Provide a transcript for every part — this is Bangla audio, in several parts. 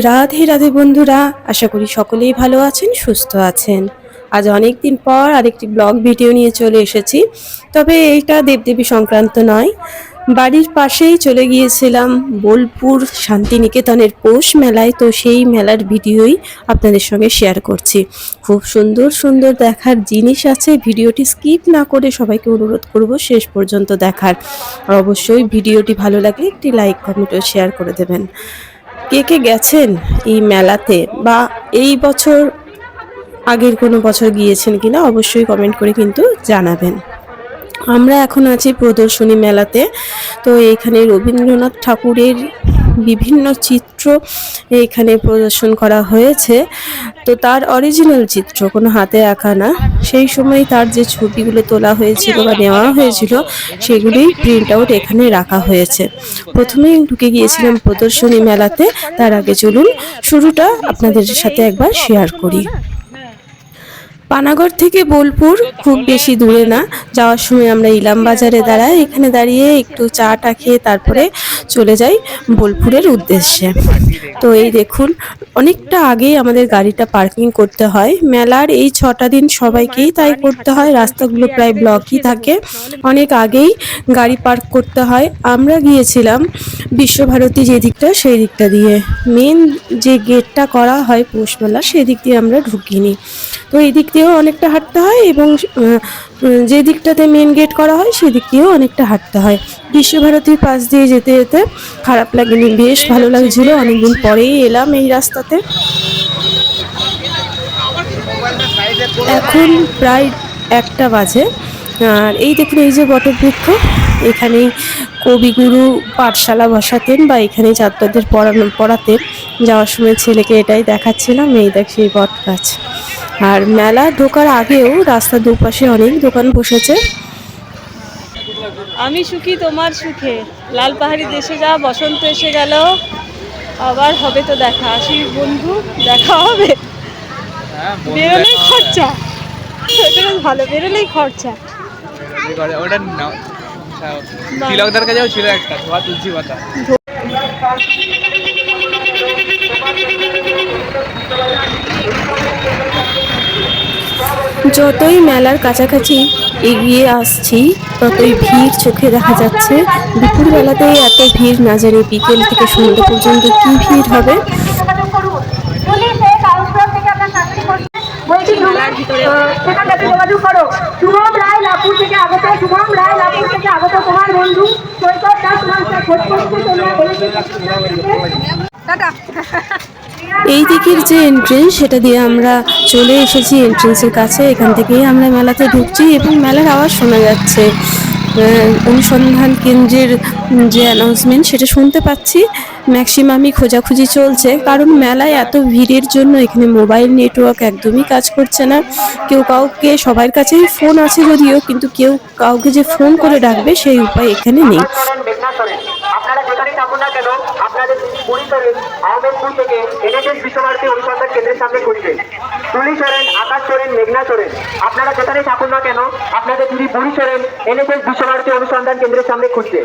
রাধে রাধে বন্ধুরা, আশা করি সকলেই ভালো আছেন, সুস্থ আছেন। আজ অনেক দিন পর আরেকটি ব্লগ ভিডিও নিয়ে চলে এসেছি। তবে এইটা দেবদেবী সংক্রান্ত নয়। বাড়ির পাশেই চলে গিয়েছিলাম বোলপুর শান্তিনিকেতনের পৌষ মেলায়। তো সেই মেলার ভিডিওই আপনাদের সঙ্গে শেয়ার করছি। খুব সুন্দর সুন্দর দেখার জিনিস আছে। ভিডিওটি স্কিপ না করে সবাইকে অনুরোধ করব শেষ পর্যন্ত দেখার। অবশ্যই ভিডিওটি ভালো লাগলে একটি লাইক, কমেন্ট ও শেয়ার করে দেবেন। কে কে গেছেন এই মেলাতে? বা এই বছর আগের কোনো বছর গিয়েছেন কিনা অবশ্যই কমেন্ট করে কিন্তু জানাবেন। আমরা এখন আছি প্রদর্শনী মেলাতে। তো এখানে রবীন্দ্রনাথ ঠাকুরের বিভিন্ন চিত্র এখানে প্রদর্শন করা হয়েছে। তো তার অরিজিনাল চিত্র, কোনো হাতে আঁকা না। সেই সময় তার যে ছবিগুলো তোলা হয়েছিল বা নেওয়া হয়েছিল, সেগুলোই প্রিন্ট আউট এখানে রাখা হয়েছে। প্রথমেই ঢুকে গিয়েছিলাম প্রদর্শনী মেলাতে। তার আগে চলুন, শুরুটা আপনাদের সাথে একবার শেয়ার করি। পানাগড় থেকে বোলপুর খুব বেশি দূরে না। যাওয়ার সময় আমরা ইলাম বাজারে দাঁড়াই। এখানে দাঁড়িয়ে একটু চাটা খেয়ে তারপরে চলে যাই বোলপুরের উদ্দেশ্যে। তো এই দেখুন, অনেকটা আগেই আমাদের গাড়িটা পার্কিং করতে হয়। মেলার এই ছটা দিন সবাইকেই তাই করতে হয়, রাস্তাগুলো প্রায় ব্লকই থাকে। অনেক আগেই গাড়ি পার্ক করতে হয়। আমরা গিয়েছিলাম বিশ্বভারতী যে দিকটা সেই দিকটা দিয়ে। মেন যে গেটটা করা হয় পৌষ মেলা সেই দিক দিয়ে আমরা ঢুকিনি। তো এই দিক দিয়েও অনেকটা হাঁটতে হয় এবং যে দিকটাতে মেন গেট করা হয় সেদিক দিয়েও অনেকটা হাঁটতে হয়। বিশ্বভারতীর পাশ দিয়ে যেতে যেতে খারাপ লাগেনি, বেশ ভালো লাগছিল। অনেকদিন পরেই এলাম এই রাস্তাতে। এখন প্রায় একটা বাজে। আর এই দেখুন, এই যে বটবৃক্ষ, এখানেই কবিগুরু পাঠশালা বসাতেন বা এখানে ছাত্রদের পড়ানো, পড়াতেন। যাওয়ার সময় ছেলেকে এটাই দেখাচ্ছিলাম, এই দেখ সেই বট গাছ। আর মেলা ঢোকার আগেও রাস্তার দুপাশে অনেক দোকান বসেছে। আমি সুখী তোমার সুখে। লাল পাহাড়ি দেশে যা বসন্ত এসে গেল। আবার হবে তো দেখা। আসি বন্ধু দেখা হবে। হ্যাঁ, বেরোলেই খরচা। এটা ভালো বেরোলেই খরচা। ওটা তিলকদার কাছেও ছিল একটা ধোয়া তুলসী পাতা। যতই মেলার কাছাকাছি এগিয়ে আসছি ততই ভিড় চোখে দেখা যাচ্ছে। দুপুরবেলাতেই এত ভিড় না জানি বিকেল থেকে সন্ধ্যা পর্যন্ত কি ভিড় হবে। মেলার ভিতরে। যোগাযোগ করো। শুভম রায় লাপুর থেকে আগত শুভম রায় লাপুর থেকে আগত তোমার বন্ধু সৈকত দাস তোমার খোঁজ করতে তোমরা বলেছে। এই দিকের যে এন্ট্রেন্স সেটা দিয়ে আমরা চলে এসেছি এন্ট্রেন্সের কাছে। এখান থেকেই আমরা মেলাতে ঢুকছি এবং মেলার আওয়াজ শোনা যাচ্ছে। অনুসন্ধান কেন্দ্রের যে অ্যানাউন্সমেন্ট সেটা শুনতে পাচ্ছি। ম্যাক্সিমামই খোঁজাখুঁজি চলছে, কারণ মেলায় এত ভিড়ের জন্য এখানে মোবাইল নেটওয়ার্ক একদমই কাজ করছে না। কেউ কাউকে, সবার কাছেই ফোন আছে যদিও, কিন্তু কেউ কাউকে যে ফোন করে ডাকবে, সেই উপায় এখানে নেই। আপনারা থাকুন না কেন, আপনাদের থেকে এনএসএস বিশ্বভারতী অনুসন্ধান কেন্দ্রের সামনে ঘুরবেন তুলি সরেন, আকাশ সরেন, মেঘনা সরেন। আপনারা যেখানে থাকুন না কেন, আপনাদের যদি বুড়ি সরেন, এনএসএস বিশ্বভারতী অনুসন্ধান কেন্দ্রের সামনে ঘুরছে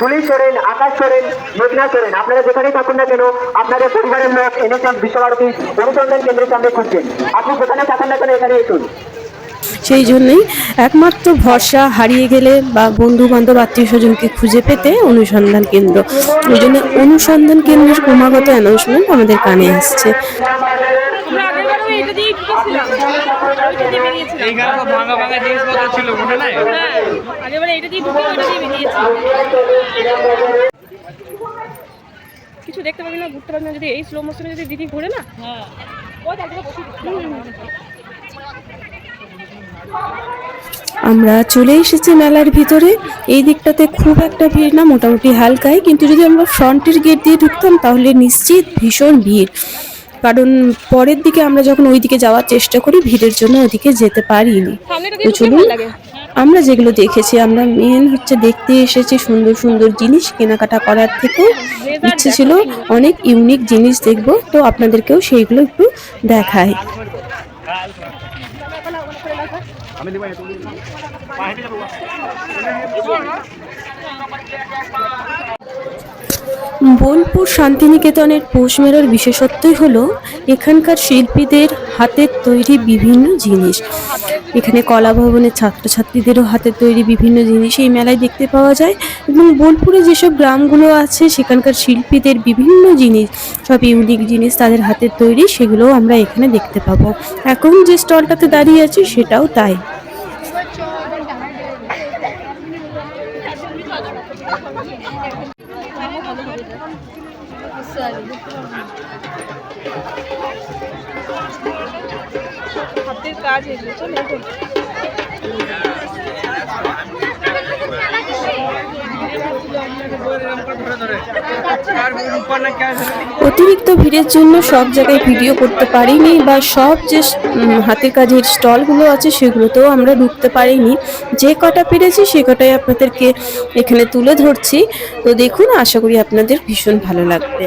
তুলি সরেন, আকাশ সরেন, মেঘনা সরেন, আপনারা যেখানেই থাকুন না কেন, আপনাদের পরিবারের লোক এনএসএস বিশ্বভারতী অনুসন্ধান কেন্দ্রের সামনে ঘুরছেন আপনি যেখানে থাকুন না কেন, এখানে এসুন। সেই জন্যই একমাত্র ভরসা হারিয়ে গেলে বা বন্ধু বান্ধব আত্মীয় স্বজনকে খুঁজে পেতে অনুসন্ধান কেন্দ্র। ওই জন্য অনুসন্ধান কেন্দ্রের ক্রমাগত অ্যানাউন্সমেন্ট আমাদের কানে আসছে। হ্যাঁ কিছু দেখতে পাবি না ঘুরতে পারবি না যদি এই স্লো মোশনে যদি দিদি ঘুরে না হ্যাঁ ওই জায়গাটা বসে আমরা চলে এসেছি মেলার ভিতরে। এই দিকটাতে খুব একটা ভিড় না মোটামুটি হালকাই। কিন্তু যদি আমরা ফ্রন্টের গেট দিয়ে ঢুকতাম তাহলে নিশ্চিত ভীষণ ভিড়। কারণ পরের দিকে আমরা যখন ওই দিকে যাওয়ার চেষ্টা করি ভিড়ের জন্য ওইদিকে যেতে পারিনি। তো চলুন আমরা যেগুলো দেখেছি আমরা মেন হচ্ছে দেখতে এসেছি সুন্দর সুন্দর জিনিস কেনাকাটা করার থেকেও। ইচ্ছে ছিল অনেক ইউনিক জিনিস দেখব তো আপনাদেরকেও সেইগুলো একটু দেখাই। আমি দেবো বোলপুর শান্তিনিকেতনের পৌষ মেলার বিশেষত্বই হলো এখানকার শিল্পীদের হাতের তৈরি বিভিন্ন জিনিস। এখানে কলা ভবনের ছাত্রছাত্রীদেরও হাতের তৈরি বিভিন্ন জিনিস এই মেলায় দেখতে পাওয়া যায় এবং বোলপুরে যেসব গ্রামগুলো আছে, সেখানকার শিল্পীদের বিভিন্ন জিনিস, সব ইউনিক জিনিস তাদের হাতের তৈরি, সেগুলোও আমরা এখানে দেখতে পাবো। এখন যে স্টলটাতে দাঁড়িয়ে আছি সেটাও তাই। হাতের কাজ এগুলো চলো এগো। অতিরিক্ত ভিড়ের জন্য সব জায়গায় ভিডিও করতে পারিনি বা সব যে হাতের কাজের স্টলগুলো আছে সেগুলোতেও আমরা ঢুকতে পারিনি। যে কটা পেরেছি সে কটাই আপনাদেরকে এখানে তুলে ধরছি। তো দেখুন, আশা করি আপনাদের ভীষণ ভালো লাগবে।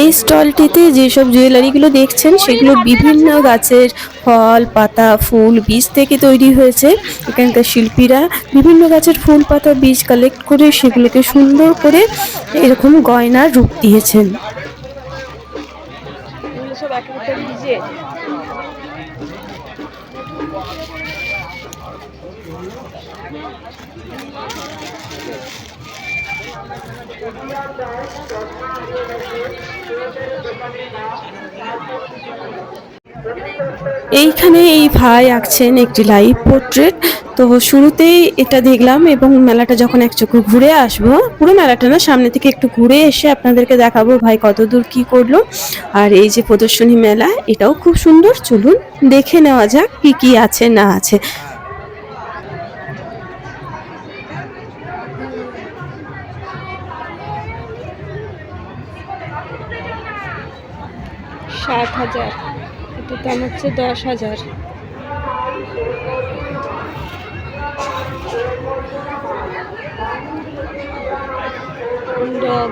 এই স্টলটিতে যেসব জুয়েলারিগুলো দেখছেন, সেগুলো বিভিন্ন গাছের ফল, পাতা, ফুল, বীজ থেকে তৈরি হয়েছে। এখানকার শিল্পীরা বিভিন্ন গাছের ফুল, পাতা, বীজ কালেক্ট করে সেগুলোকে সুন্দর করে এরকম গয়নার রূপ দিয়েছেন। এইখানে এই ভাই আঁকছেন একটি লাইভ পোর্ট্রেট তো শুরুতেই এটা দেখলাম এবং মেলাটা যখন এক চক্র ঘুরে আসব, পুরো মেলাটা না সামনে থেকে একটু ঘুরে এসে আপনাদেরকে দেখাবো ভাই কত দূর কি করল। আর এই যে প্রদর্শনী মেলা, এটাও খুব সুন্দর। চলুন দেখে নেওয়া যাক কি কি আছে না আছে। ষাট হাজার। এটার দাম হচ্ছে দশ হাজার। ডগ।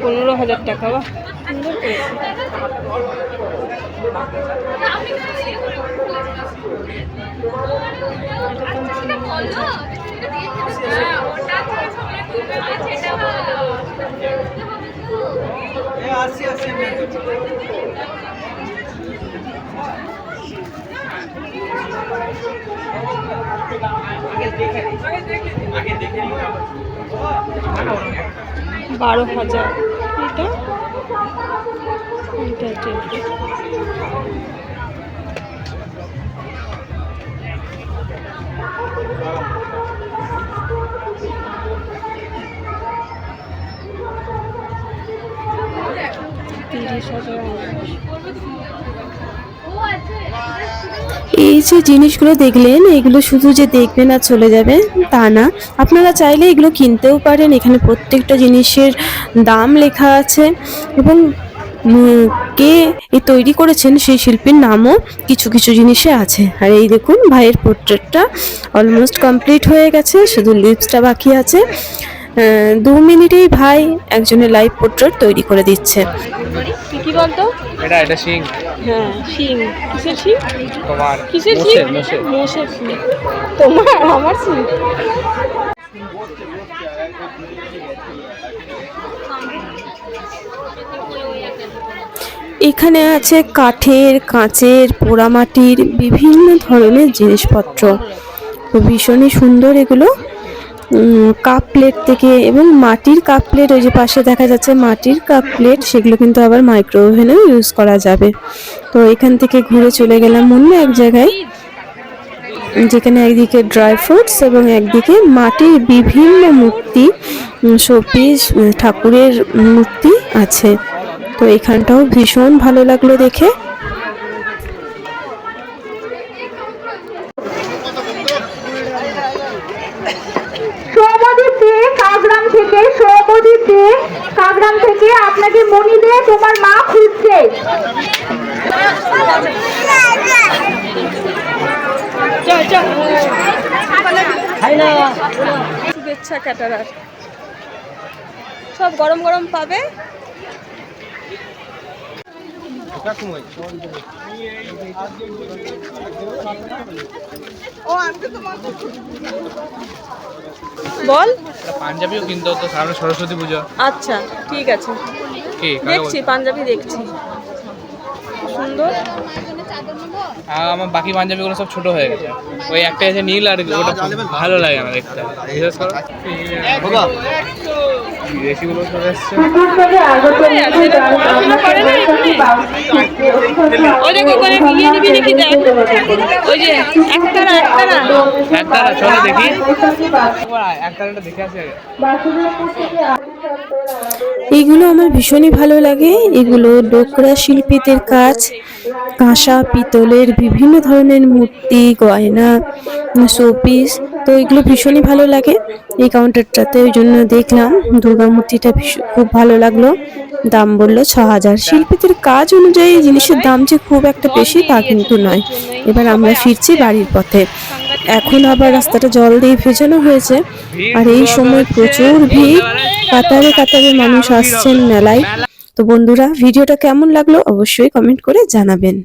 পনেরো হাজার টাকা বা সুন্দর করেছে বারো হাজার। এটা? এটা এই যে জিনিসগুলো দেখলেন, এগুলো শুধু যে দেখবেন আর চলে যাবেন, তা না। আপনারা চাইলে এগুলো কিনতেও পারেন। এখানে প্রত্যেকটা জিনিসের দাম লেখা আছে এবং কে এ তৈরি করেছেন সেই শিল্পীর নামও কিছু কিছু জিনিসে আছে। আর এই দেখুন, ভাইয়ের পোর্ট্রেটটা অলমোস্ট কমপ্লিট হয়ে গেছে, শুধু লিপসটা বাকি আছে। দু মিনিটেই ভাই একজনের লাইভ পোর্ট্রেট তৈরি করে দিচ্ছে। বলতো? এটা এটা সিং হ্যাঁ শিং। কিসের শিং? তোমার কিসের শিং? মোষের শিং। তোমার আমার শিং? এখানে আছে কাঠের কাঁচের পোড়ামাটির বিভিন্ন ধরনের জিনিসপত্র। ভীষণই সুন্দর এগুলো। কাপ প্লেট থেকে এবং মাটির কাপ প্লেট ওই যে পাশে দেখা যাচ্ছে মাটির কাপ প্লেট সেগুলো কিন্তু আবার মাইক্রো ওভেনেও ইউজ করা যাবে। তো এখান থেকে ঘুরে চলে গেলাম অন্য এক জায়গায়, যেখানে একদিকে ড্রাই ফ্রুটস এবং একদিকে মাটির বিভিন্ন মূর্তি শোপিস ঠাকুরের মূর্তি আছে। তো এখানটাও ভীষণ ভালো লাগল দেখে সৌমদীপ দে কাকগ্রাম থেকে দে কাকগ্রাম থেকে আপনাকে মনি দে তোমার মা খুঁজছে। শুভেচ্ছা ক্যাটারার। সব গরম গরম পাবে? বল। পাঞ্জাবিও কিনতে হতো সামনে সরস্বতী পুজো। আচ্ছা ঠিক আছে। কে দেখছি পাঞ্জাবি দেখছি। সুন্দর। আর আমার বাকি পাঞ্জাবিগুলো সব ছোট হয়ে গেছে। ওই একটা আছে নীল আর ওটা খুব ভালো লাগে আমার দেখতে। বিশেষ করে বিদেশিগুলো চলে এসছে? ওই দেখো নিয়ে নিবি দেখ? ওই যে চলো দেখি। দেখে আসি আগে। থেকে আমার ভীষণই ভালো লাগে। এগুলো ডোকরা শিল্পীদের কাজ কাঁসা পিতলের বিভিন্ন ধরনের মূর্তি গয়না শোপিস তো এগুলো ভীষণই ভালো লাগে এই কাউন্টারটাতে ওই জন্য দেখলাম দুর্গা মূর্তিটা ভীষণ খুব ভালো লাগল। দাম বলল ছ হাজার শিল্পীদের কাজ অনুযায়ী জিনিসের দাম যে খুব একটা বেশি তা কিন্তু নয়। এবার আমরা ফিরছি বাড়ির পথে। এখন আবার রাস্তাটা জল দিয়ে ভেজানো হয়েছে। আর এই সময় প্রচুর ভিড়। কাতারে কাতারে মানুষ আসছেন মেলায়। তো বন্ধুরা, ভিডিওটা কেমন লাগল অবশ্যই কমেন্ট করে জানাবেন।